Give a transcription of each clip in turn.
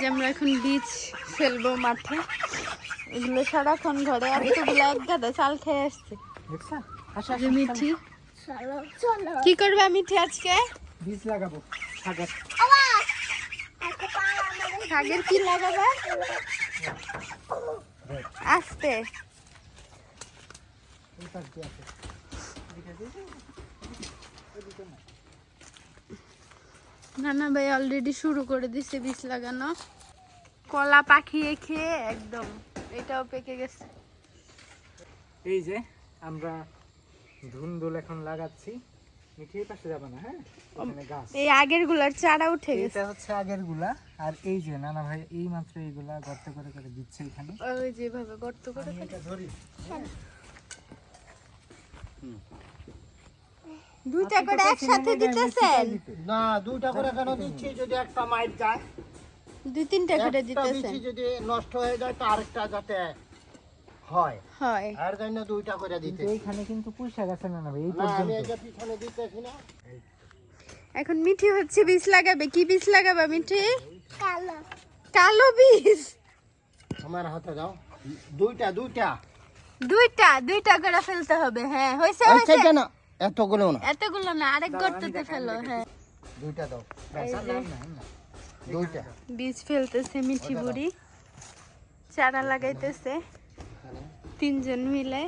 যে আমরা এখন বীজ ফেলব মাঠে। এগুলো সারাক্ষণ ঘরে। এতগুলো এক গাদা চাল খেয়ে আসছে। মিঠি কি করবে মিঠি আজকে? বীজ লাগাবো শাকের শাকের কি লাগাবে? আসতে। আছে নানা ভাই অলরেডি শুরু করে দিছে বীজ লাগানো। কলা পাখিয়ে খেয়ে একদম এটাও পেকে গেছে। এই যে আমরা ধুন্দুল এখন লাগাচ্ছি। মিঠির পাশে যাবে না হ্যাঁ? এখানে গাছ। এই আগেরগুলার চারা উঠে গেছে। এটা হচ্ছে আগেরগুলা আর এই যে নানা ভাই এই মাত্র এইগুলা গর্ত করে করে দিচ্ছে এখানে। ওই যেভাবে গর্ত করে এটা ধরি। দুইটা করে একসাথে দিতেছেন। না দুইটা করে কেন দিচ্ছি যদি একটা মাইট যায়? দুই তিনটা করে দিতেছেন। যদি নষ্ট হয়ে যায় তো আরেকটা যাতে হয়। হয়। আর জন্য দুইটা করে দিতে এইখানে কিন্তু নানা ভাই? এই না আমি পর্যন্ত। এই যে পিছনে দিতেছি না। এখন মিঠি হচ্ছে বীজ লাগাবে। কি বীজ লাগাবে মিঠি? কালো। কালো বীজ। আমার হাতে দাও। দুইটা দুইটা। দুইটা দুইটা করে ফেলতে হবে। হ্যাঁ হয়েছে আচ্ছা হয়েছে। কেন? এতগুলো না। এতগুলো না আরেক গর্ততে ফেলো হ্যাঁ। দুইটা দাও। দুইটা। বীজ ফেলতেছে মিঠি বুড়ি। চারা লাগাইতেছে। তিনজন মিলে।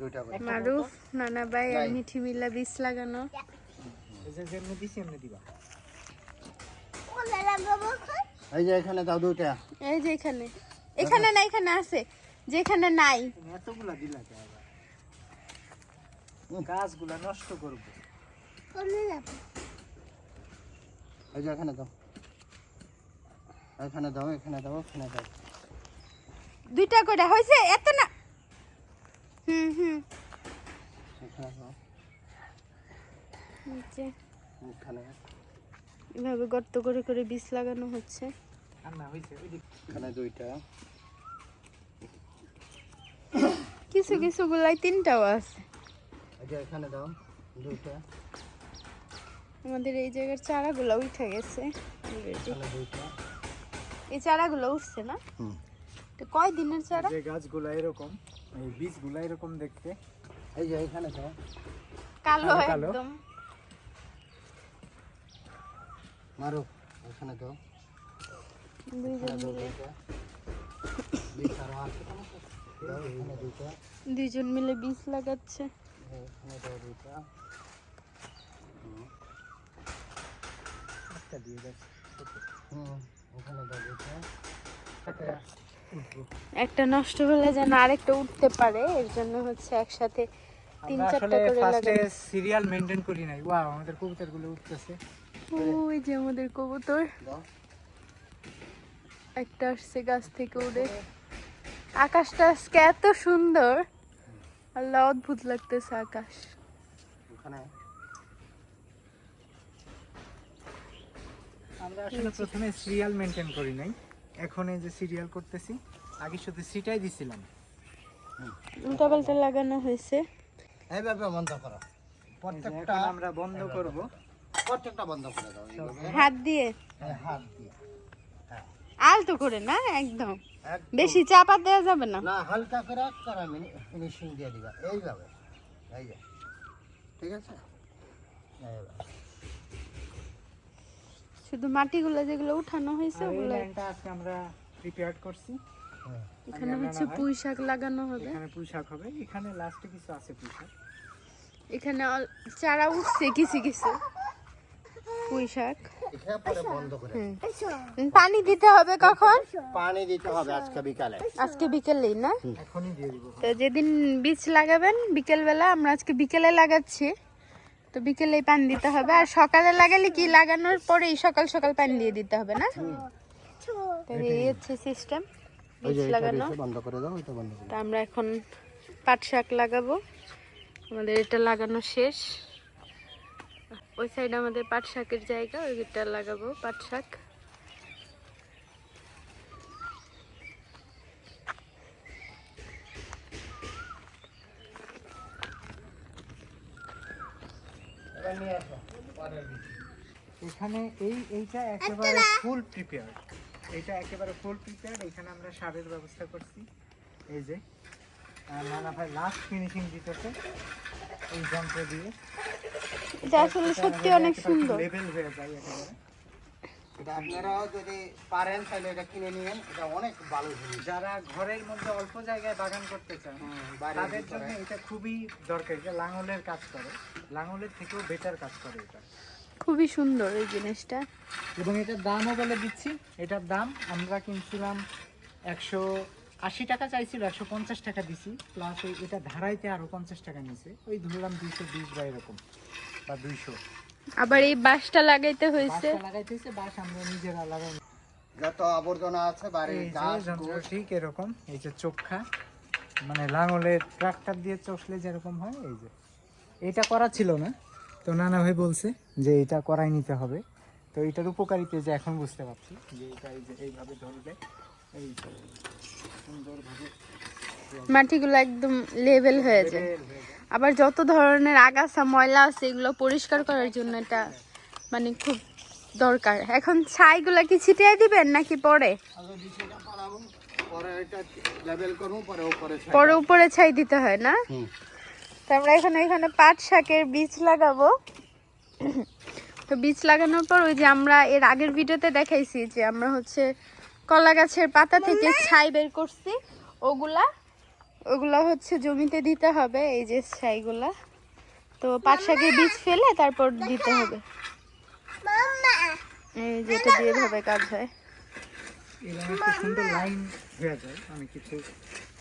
দুইটা করে। মারুফ নানা ভাই আর মিঠি মিলা বীজ লাগানো। এই যে এখানে দাও দুইটা। এই যে এখানে। এখানে না এখানে আছে। যেখানে নাই। এতগুলা দিলা গাছগুলা নষ্ট করব। এই যে এখানে দাও। এখানে দাও এখানে দাও এখানে দাও। দুইটা করে হয়েছে এত না হুম হুম। এখানে দাও। নিচে। এখানে এভাবে গর্ত করে করে বীজ লাগানো হচ্ছে। এখানে দুইটা। কিছু কিছু গুলাই তিনটাও আছে। এই যে এখানে দাও দুইটা। আমাদের এই জায়গার চারাগুলো উঠে গেছে দুইটা। এই চারাগুলো উঠছে না? তো কয় দিনের চারা? যে গাছগুলা এরকম এই বীজগুলা এরকম দেখতে। এই যে এখানে দাও। কালো। একদম। মারো এখানে দাও। দুইজন মিলে। দুইটা। দুইটা। দুইটা বীজ লাগাচ্ছে। দুইটা একটা দিয়ে একটা নষ্ট হলে যেন আরেকটা উঠতে পারে এর জন্য হচ্ছে একসাথে তিন চারটা করে লাগানো। সিরিয়াল মেইনটেইন করি নাই। ওয়াও আমাদের কবুতরগুলো উঠতেছে। ওই যে আমাদের কবুতর। একটা আসছে গাছ থেকে উড়ে। আকাশটা আজকে এত সুন্দর। আল্লাহ অদ্ভুত লাগতেছে আকাশ। ওখানে। আমরা আসলে প্রথমে সিরিয়াল মেইনটেইন করি নাই। এখন এই যে সিরিয়াল করতেছি আগে শুধু সিটাই দিছিলাম। উল্টা পাল্টা লাগানো হয়েছে। এইভাবে বন্ধ করো। প্রত্যেকটা আমরা বন্ধ করব। প্রত্যেকটা বন্ধ করে দাও। হাত দিয়ে? হ্যাঁ, হাত দিয়ে। হ্যাঁ। আলতো করে না একদম। বেশি চাপা দেওয়া যাবে না। না হালকা করে করা ফিনিশিং দিয়ে দিবা। এইভাবে এই যে। ঠিক আছে। শুধু মাটিগুলো যেগুলো উঠানো হয়েছে ওগুলো আজকে আমরা প্রিপেয়ার করছি। এখানে হচ্ছে পুঁই শাক লাগানো হবে। এখানে পুঁই শাক হবে। এখানে লাস্টে কিছু আছে পুঁই শাক। এখানে চারা উঠছে কিছু কিছু। পুঁই শাক। এটা পরে বন্ধ করে হুম। পানি দিতে হবে কখন? পানি দিতে হবে আজকে বিকালে। আজকে বিকেলেই না? এখনই দিয়ে দিব। তো যেদিন বীজ লাগাবেন বিকেলবেলা আমরা আজকে বিকেলে লাগাচ্ছি। তো বিকেলেই পানি দিতে হবে। আর সকালে লাগালে কি লাগানোর পরেই সকাল সকাল পানি দিয়ে দিতে হবে না? তো এই হচ্ছে সিস্টেম বীজ লাগানো। বন্ধ করে দাও এটা তো আমরা এখন পাট শাক লাগাবো। আমাদের এটা লাগানো শেষ। ওই সাইডে আমাদের পাট শাকের জায়গা ওইটা লাগাবো পাট শাক। এবার নিয়ে আসো পরের দিকে। এখানে এই এইটা একেবারে ফুল প্রিপেয়ার এটা একেবারে ফুল প্রিপেয়ার্ড এখানে আমরা সারের ব্যবস্থা করছি। এই যে আর নানা ভাই লাস্ট ফিনিশিং দিতেছে এই যন্ত্র দিয়ে। এটা আসলে সত্যি অনেক সুন্দর। লেভেল হয়ে যায় একেবারে। এটা আপনারাও যদি পারেন তাহলে এটা কিনে নিবেন এটা অনেক ভালো জিনিস। যারা ঘরের মধ্যে অল্প জায়গায় বাগান করতে চান বাড়ির তাদের জন্য এটা খুবই দরকার এটা লাঙলের কাজ করে। লাঙলের থেকেও বেটার কাজ করে এটা। খুবই সুন্দর এই জিনিসটা। এবং এটার দামও বলে দিচ্ছি। এটার দাম আমরা কিনছিলাম একশো আশি টাকা চাইছিল একশো পঞ্চাশ টাকা দিছি। প্লাস ওই এটা ধারাইতে আরও পঞ্চাশ টাকা নিছে। ওই ধরলাম দুইশো বিশ বা এরকম। বা দুইশো। আবার এই বাঁশটা লাগাইতে হয়েছে। বাসটা লাগাইতেছে বাস আমরা নিজেরা লাগাই। যত আবর্জনা আছে বাড়ির গাছ ঠিক এরকম এই যে চোখা মানে লাঙলের ট্রাক্টর দিয়ে চষলে যেরকম হয় এই যে। এটা করা ছিল না। তো নানা ভাই বলছে যে এটা করাই নিতে হবে। তো এটার উপকারিতা যে এখন বুঝতে পারছি যে এটা এই যে এইভাবে ধরলে এই সুন্দরভাবে মাটিগুলো একদম লেভেল হয়ে যায়। আবার যত ধরনের আগাছা ময়লা আছে এগুলো পরিষ্কার করার জন্য এটা মানে খুব দরকার। এখন ছাইগুলো কি ছিটিয়ে দিবেন নাকি পরে? পরে এটা লেবেল করব পরে উপরে ছাই পরে উপরে ছাই দিতে হয় না? হুম। আমরা এখানে এখানে পাট শাকের বীজ লাগাবো। তো বীজ লাগানোর পর ওই যে আমরা এর আগের ভিডিওতে দেখাইছি যে আমরা হচ্ছে কলা গাছের পাতা থেকে ছাই বের করছি। ওগুলা ওগুলা হচ্ছে জমিতে দিতে হবে এই যে ছাইগুলা। তো পাট শাকের বীজ ফেলে তারপর দিতে হবে। এই যেটা দিয়ে ভাবে কাজ হয়। সুন্দর লাইন হয়ে যায় অনেক কিছু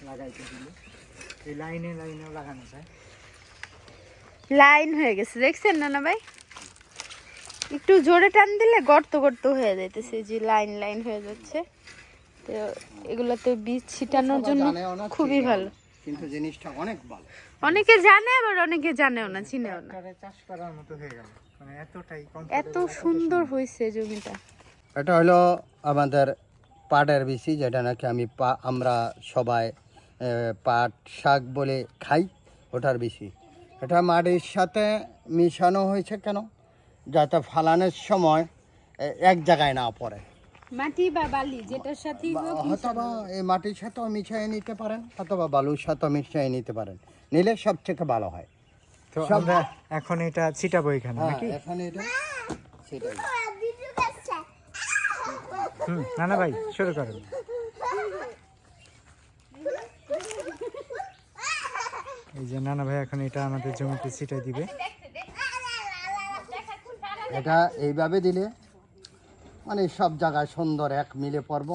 লাগাইতে দিলে এই লাইনে লাইনেও লাগানো যায়। লাইন হয়ে গেছে দেখছেন না না ভাই? একটু জোরে টান দিলে গর্ত গর্ত হয়ে যাইতেছে যে লাইন লাইন হয়ে যাচ্ছে। তো এগুলোতে বীজ ছিটানোর জন্য খুবই ভালো। কিন্তু জিনিসটা অনেক ভালো। অনেকে জানে আবার অনেকে জানেও না চিনেও না। চাষ করার মতো হয়ে গেল। মানে এতটাই এত সুন্দর হয়েছে জমিটা। এটা হলো আমাদের পাটের বেশি যেটা নাকি আমি পা আমরা সবাই পাট শাক বলে খাই ওটার বেশি এটা মাটির সাথে মিশানো হয়েছে কেন? যাতে ফালানোর সময় এক জায়গায় না পড়ে। মাটি বা বালি যেটার সাথে অথবা এই মাটির সাথেও মিশিয়ে নিতে পারেন অথবা বালুর সাথেও মিশিয়ে নিতে পারেন। নিলে সব থেকে ভালো হয়। তো আমরা এখন এটা ছিটাবো এখানে হ্যাঁ নাকি? এখানে এটা সেটাই হুম নানা ভাই শুরু করেন এই যে নানা ভাই এখন এটা আমাদের জমিতে ছিটাই দিবে। এটা এইভাবে দিলে মানে সব জায়গায় সুন্দর এক মিলে পর্ব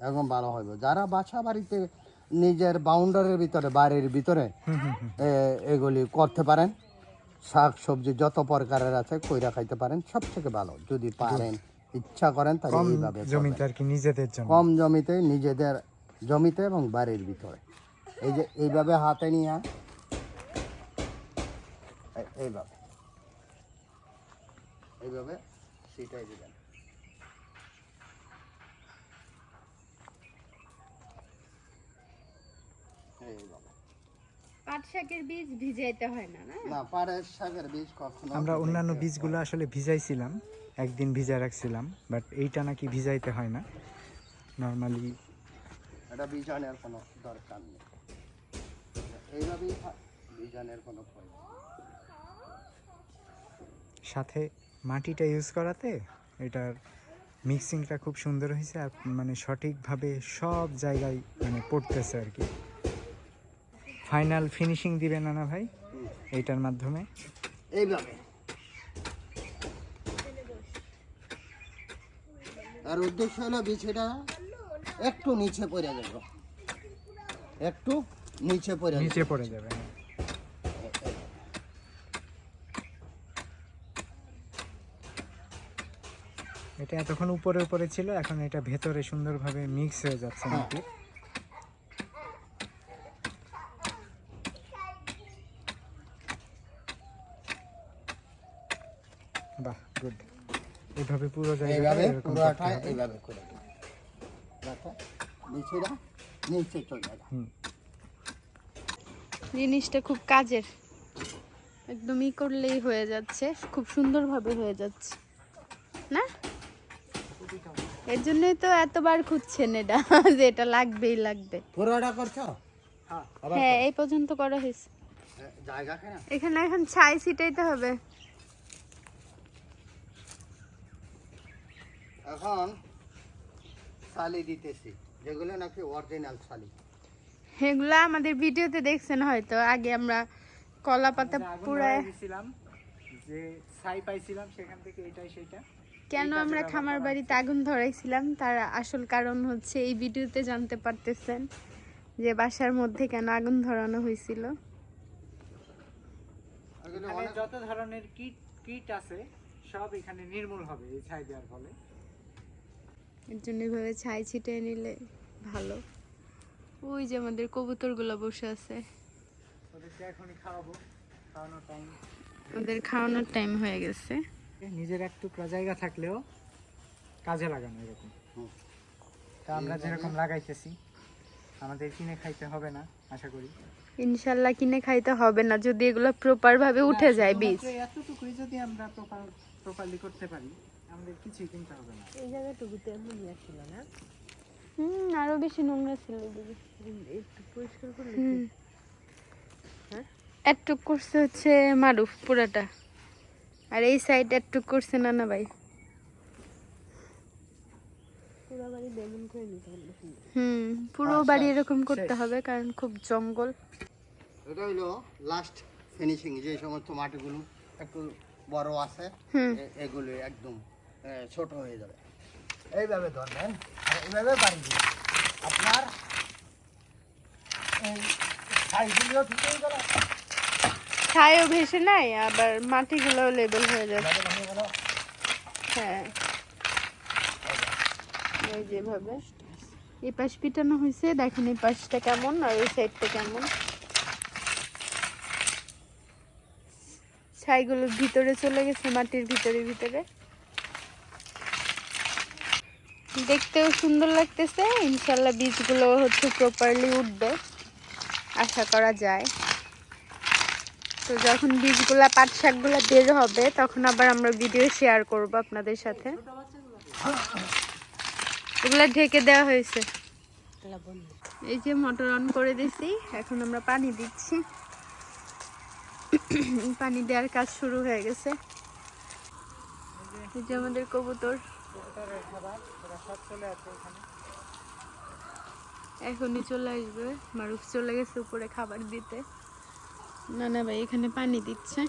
এবং ভালো হবে যারা বাসা বাড়িতে নিজের বাউন্ডারির ভিতরে বাড়ির ভিতরে এগুলি করতে পারেন শাক সবজি যত প্রকারের আছে কইরা খাইতে পারেন সব থেকে ভালো। যদি পারেন ইচ্ছা করেন তাহলে কম এইভাবে। জমিতে আর কি নিজেদের জন্য। কম জমিতে নিজেদের জমিতে এবং বাড়ির ভিতরে। এই যে এইভাবে হাতে নিয়ে এই- এইভাবে। এইভাবে সেটাই দিবেন এইভাবে পাট শাকের বীজ ভিজাইতে হয় না না? না শাকের বীজ কখনো আমরা অন্যান্য বীজগুলো আসলে ভিজাইছিলাম একদিন ভিজা রাখছিলাম বাট এইটা নাকি ভিজাইতে হয় না। নর্মালি এটা বীজানের কোনো দরকার নেই। এইভাবেই থাক, কোনো প্রয়োজন সাথে মাটিটা ইউজ করাতে এটার মিক্সিংটা খুব সুন্দর হয়েছে আর মানে সঠিকভাবে সব জায়গায় মানে পড়তেছে আর কি। ফাইনাল ফিনিশিং দিবে নানা ভাই এইটার মাধ্যমে। এইভাবে। আর উদ্দেশ্য হলো বিছিটা একটু নিচে পড়ে যাবে। একটু নিচে পড়ে নিচে পড়ে যাবে হ্যাঁ। এটা এতক্ষণ উপরে উপরে ছিল এখন এটা ভেতরে সুন্দরভাবে মিক্স হয়ে যাচ্ছে হ্যাঁ। বাহ গুড এইভাবে পুরো এইভাবে পুরোটা এইভাবে করে নিচেরা নিচে চলে জিনিসটা খুব কাজের। একদমই করলেই হয়ে যাচ্ছে খুব সুন্দরভাবে হয়ে যাচ্ছে। না? এর জন্যই তো এতবার খুঁজছেন এটা যে এটা লাগবেই লাগবে। পুরোটা করছ? হ্যাঁ হ্যাঁ এই পর্যন্ত করা হয়েছে। জায়গা এখানে এখন ছাই ছিটাইতে হবে। এখন শালি দিতেছি। যেগুলো নাকি অরিজিনাল শালি এগুলা আমাদের ভিডিওতে দেখছেন হয়তো আগে আমরা কলা পাতা পুরায় দিছিলাম যে ছাই পাইছিলাম সেখান থেকে এটাই সেটা। কেন আমরা খামার বাড়িতে আগুন ধরাইছিলাম তার আসল কারণ হচ্ছে এই ভিডিওতে জানতে পারতেছেন যে বাসার মধ্যে কেন আগুন ধরানো হয়েছিল। যত ধরনের কীট কীট আছে সব এখানে নির্মূল হবে এই ছাই দেওয়ার ফলে। এর জন্য এভাবে ছাই ছিটিয়ে নিলে ভালো। ওই যে আমাদের কবুতরগুলো বসে আছে। ওদেরকে খাওয়াবো খাওয়ানোর টাইম ওদের খাওয়ানোর টাইম হয়ে গেছে। নিজের এক টুকরা জায়গা থাকলেও কাজে লাগানো এরকম। তা আমরা যেরকম লাগাইতেছি আমাদের কিনে খাইতে হবে না আশা করি। ইনশাল্লাহ কিনে খাইতে হবে না যদি এগুলো প্রপার ভাবে উঠে যায় বীজ। এতটুকুই যদি আমরা প্রপার প্রপারলি করতে পারি। আমাদের কিছুই কিনতে হবে না। এই জায়গাটুকুতে নোংরা ছিল না? হুম আরও বেশি নোংরা ছিল দিদি একটু পরিষ্কার করলে হুম। একটুক করছে হচ্ছে মারুফ পুরাটা। আর এই সাইড একটুক করছে নানা ভাই। পুরো হুম আচ্ছা, বাড়ি এরকম করতে হবে কারণ খুব জঙ্গল। এটা হইল লাস্ট ফিনিশিং যে সমস্ত মাটিগুলো একটু বড় আছে হুম। এগুলো একদম। ছোট হয়ে যাবে। এইভাবে ধরবেন এইভাবে বাড়ি দিন আপনার এই সাইজগুলিও ঠিক হয়ে গেল ছাইও ভেসে নাই আবার মাটিগুলো লেবেল হয়ে যাচ্ছে হয়ে গেল হ্যাঁ। এই যেভাবে। এই পাশ পিটানো হয়েছে দেখেন এই পাশটা কেমন আর ওই সাইডটা কেমন। ছাইগুলো ভিতরে চলে গেছে মাটির ভিতরে ভিতরে। দেখতেও সুন্দর লাগতেছে। ইনশাল্লাহ বীজগুলো হচ্ছে প্রপারলি উঠবে। আশা করা যায়। তো যখন বীজগুলা, পাট শাকগুলা বের হবে, তখন আবার আমরা ভিডিও শেয়ার করব আপনাদের সাথে। এগুলা ঢেকে দেওয়া হয়েছে। এই যে মোটর অন করে দিছি। এখন আমরা পানি দিচ্ছি। পানি দেওয়ার কাজ শুরু হয়ে গেছে। এই যে আমাদের কবুতর। কবুতরের খাবার ওরা সব চলে আসবে এখানে। এখনই চলে আসবে। মারুফ চলে গেছে উপরে খাবার দিতে। না না ভাই এখানে পানি দিচ্ছে।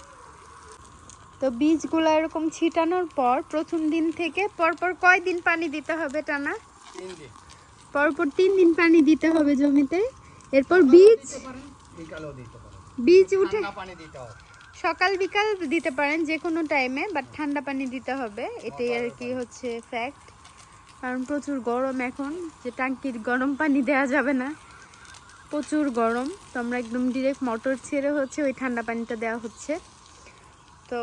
তো বীজগুলো এরকম ছিটানোর পর প্রথম দিন থেকে পরপর কয় দিন পানি দিতে হবে টানা? তিন দিন। পরপর তিন দিন পানি দিতে হবে জমিতে। এরপর বীজ? বীজ উঠে পানি দিতে হবে। সকাল বিকাল দিতে পারেন যে কোনো টাইমে বাট ঠান্ডা পানি দিতে হবে। এটাই আর কি হচ্ছে ফ্যাক্ট কারণ প্রচুর গরম এখন যে টাঙ্কির গরম পানি দেওয়া যাবে না। প্রচুর গরম তো আমরা একদম ডিরেক্ট মোটর ছেড়ে হচ্ছে ওই ঠান্ডা পানিটা দেওয়া হচ্ছে। তো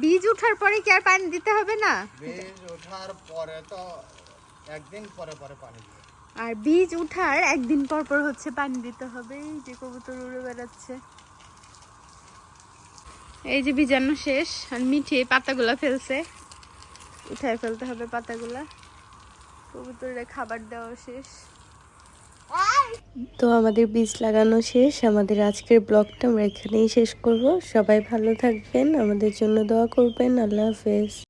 বীজ ওঠার পরে কি আর পানি দিতে হবে না? বীজ ওঠার পরে তো একদিন পরে পরে পানি আর বীজ উঠার একদিন পর পর হচ্ছে পানি দিতে হবে। এই যে কবুতর উড়ে বেড়াচ্ছে। এই যে ভিজানো শেষ, আর মিঠে পাতাগুলা ফেলছে। উঠায় ফেলতে হবে পাতাগুলা। কবুতরের খাবার দেওয়া শেষ। তো আমাদের বীজ লাগানো শেষ। আমাদের আজকের ব্লগটা আমরা এখানেই শেষ করব। সবাই ভালো থাকবেন, আমাদের জন্য দোয়া করবেন। আল্লাহ হাফেজ।